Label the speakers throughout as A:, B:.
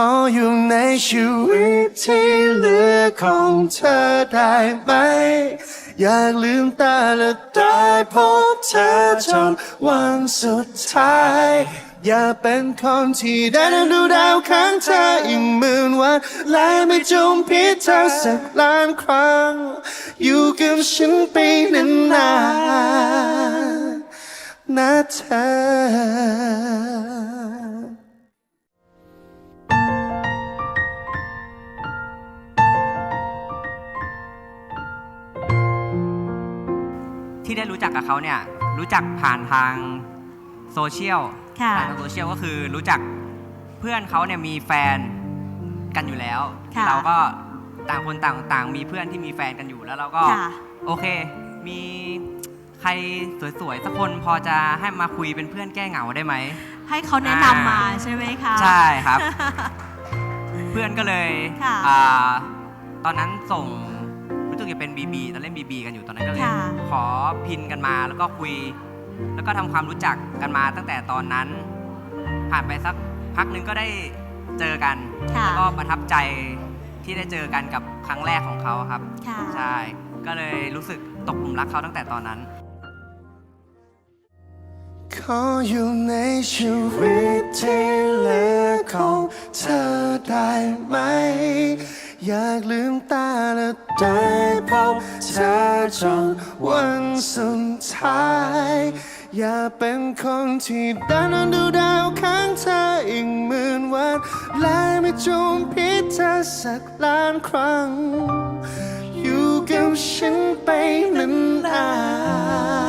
A: ขออยู่ในชีวิตที่เหลือของเธอได้ไหม อยากลืมตาและได้พบเธอจนวันสุดท้าย อยากเป็นคนที่ได้นั่งดูดาวข้างเธออีกหมื่นวันและไม่จมพิษเธอสักล้านครั้ง อยู่กับฉันไปนานๆนะเธอ
B: ที่ได้รู้จักกับเขาเนี่ยรู้จักผ่านทางโซเชียล
C: ค่ะ
B: ผ่านทางโซเชียลก็คือรู้จักเพื่อนเขาเนี่ยมีแฟนกันอยู่แล้ว
C: ค่ะ
B: เราก็ต่างคนต่างต่างมีเพื่อนที่มีแฟนกันอยู่แล้วเราก็
C: ค่ะ
B: โอเค มีใครสวยๆสักคนพอจะให้มาคุยเป็นเพื่อนแก้เหงาได้ไหม
C: ให้เขาแนะนำมาใช่ไหมคะ
B: ใช่ครับ เพื่อนก็เลย
C: ค่ะ
B: อ่าตอนนั้นส่งรู้สึ กจะเป็นบีบีตอนเล่นบีบีกันอยู่ตอนนั้นก็เลย
C: ค่ะ
B: ขอพินกันมาแล้วก็คุย แล้วก็ทำความรู้จักกันมาตั้งแต่ตอนนั้น ผ่านไปสักพักหนึงก็ได้เจอกัน
C: ค่ะ
B: แล้วก็ประทับใจที่ได้เจอกันกับครั้งแรกของเขาครับ
C: ค่ะ
B: ใช่ ก็เลยรู้สึกตกหลุมรักเขาตั้งแต่ตอนนั้น
A: ขออยู่ในชีวิตที่เหลือของเธอได้ไหม อยากลืมตาและได้พบเธอจนวันสุดท้าย อยากเป็นคนที่ด้นดูดาวข้างเธออีกหมื่นวันและไม่จมพิษเธอสักล้านครั้ง อยู่กับฉันไปนาน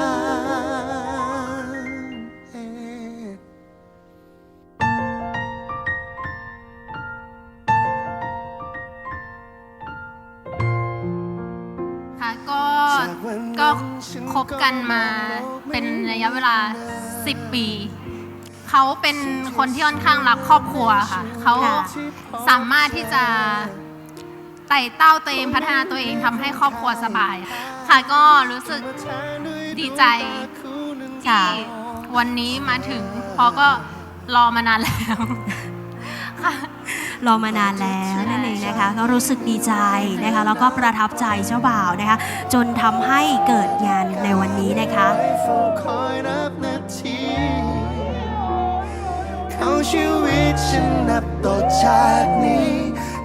D: คบกันมาเป็นระยะเวลา 10 ปี เขาเป็นคนที่ค่อนข้างรักครอบครัวค่ะ เขาสามารถที่จะไต่เต้าตัวเองพัฒนาตัวเองทำให้ครอบครัวสบาย ค่ะก็รู้สึกดีใจที่วันนี้มาถึงเพราะก็รอมานานแล้วค่ะ
C: รอมานานแล้วนั่นเองนะคะก็รู้สึกดีใจนะคะแล้วก็ประทับใจเจ้าบ่าวนะคะ จนทำให้เกิดงานในวันนี้นะคะ
A: เฝ้าคอยนับนาทีเขาชีวิตฉันนับต่อจากนี้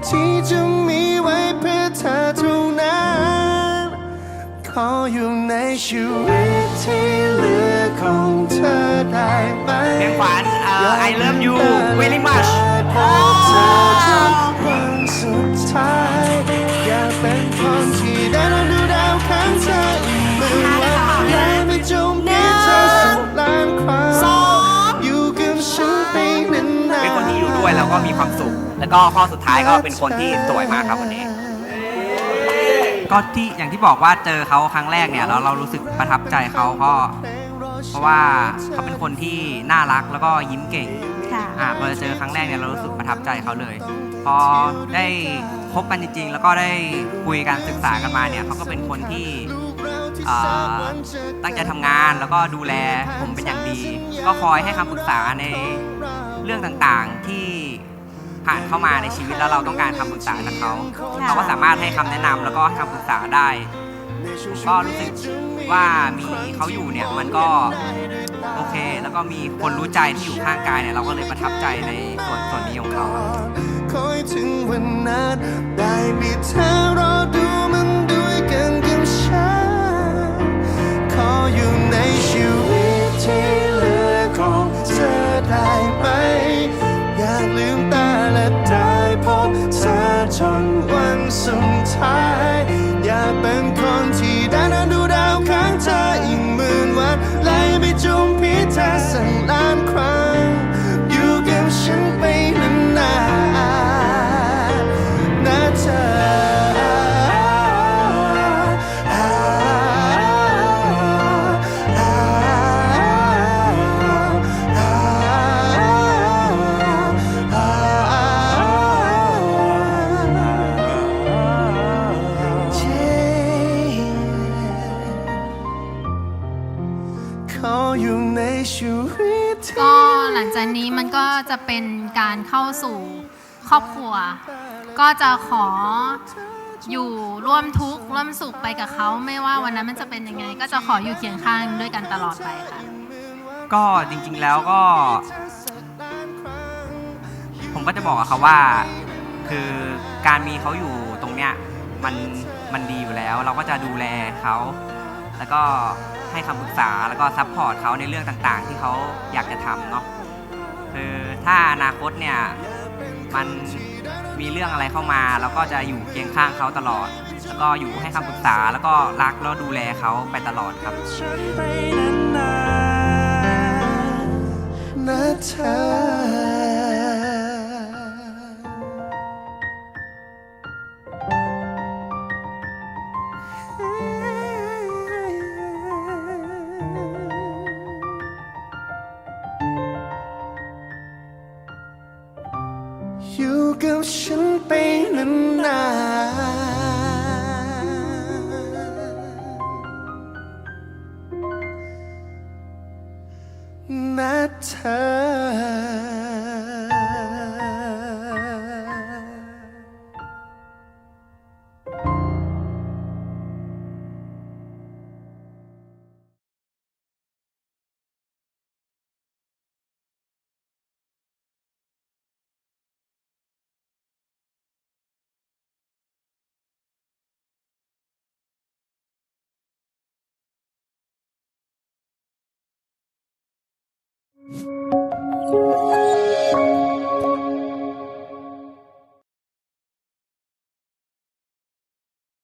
A: ที่จะมีไว้เพื่อเธอเท่านั้นขออยู่ในชีวิตที่เหลือของเธอได้ไหม
B: เพลงขวัญเอ่อ I love you very much
A: พ แล้
B: วก็มีความสุข แล้วก็ข้อสุดท้ายก็เป็นคนที่สวยมากครับวันนี้ ก็ที่อย่างที่บอกว่าเจอเขาครั้งแรกเนี่ยแล้วเรารู้สึกประทับใจเขาเพราะเพราะว่าเขาเป็นคนที่น่ารักแล้วก็ยิ้มเก่ง
C: ค่ะ
B: อ่าพอเจอครั้งแรกเนี่ยเรารู้สึกประทับใจเขาเลย พอได้คบกันจริง ๆ แล้วก็ได้คุยกันศึกษากันมาเนี่ยเขาก็เป็นคนที่อ่าตั้งใจทำงานแล้วก็ดูแลผมเป็นอย่างดี ก็คอยให้คำปรึกษาใน เรื่องต่างๆที่ผ่านเข้ามาในชีวิตแล้วเราต้องการคำปรึกษาจากเขา
C: ค่ะ
B: เขาก็สามารถให้คำแนะนำแล้วก็ให้คำปรึกษาได้ผมก็รู้สึกว่ามีเขาอยู่เนี่ยมันก็โอเค แล้วก็มีคนรู้ใจที่อยู่ข้างกายเนี่ยเราก็เลยประทับใจในส่วนส่วนนี้ของเขาครับ
A: คอยถึงวันนั้นได้มีเธอ ขออยู่ในชีวิตก็หลัง
D: จากนี้มันก็จะเป็นการเข้าสู่ครอบครัว ก็จะขออยู่ร่วมทุกข์ร่วมสุขไปกับเขาไม่ว่าวันนั้นมันจะเป็นยังไง ก็จะขออยู่เคียงข้างด้วยกันตลอดไปค่ะ
B: ก็จริงๆแล้วก็ ผมก็จะบอกกับเขาว่า คือการมีเขาอยู่ตรงเนี้ยมันมันดีอยู่แล้ว เราก็จะดูแลเขา แล้วก็ให้คำปรึกษาแล้วก็ซัพพอร์ตเขาในเรื่องต่างๆ ที่เขาอยากจะทำเนาะคือถ้าอนาคตเนี่ยมันมีเรื่องอะไรเข้ามาเราก็จะอยู่เคียงข้างเขาตลอด แล้วก็อยู่ให้คำปรึกษาแล้วก็รักแล้วดูแลเขาไปตลอดครับ
A: นนานๆนะเธอ อยู่กับฉันไปนานๆนะเธอ Thank you.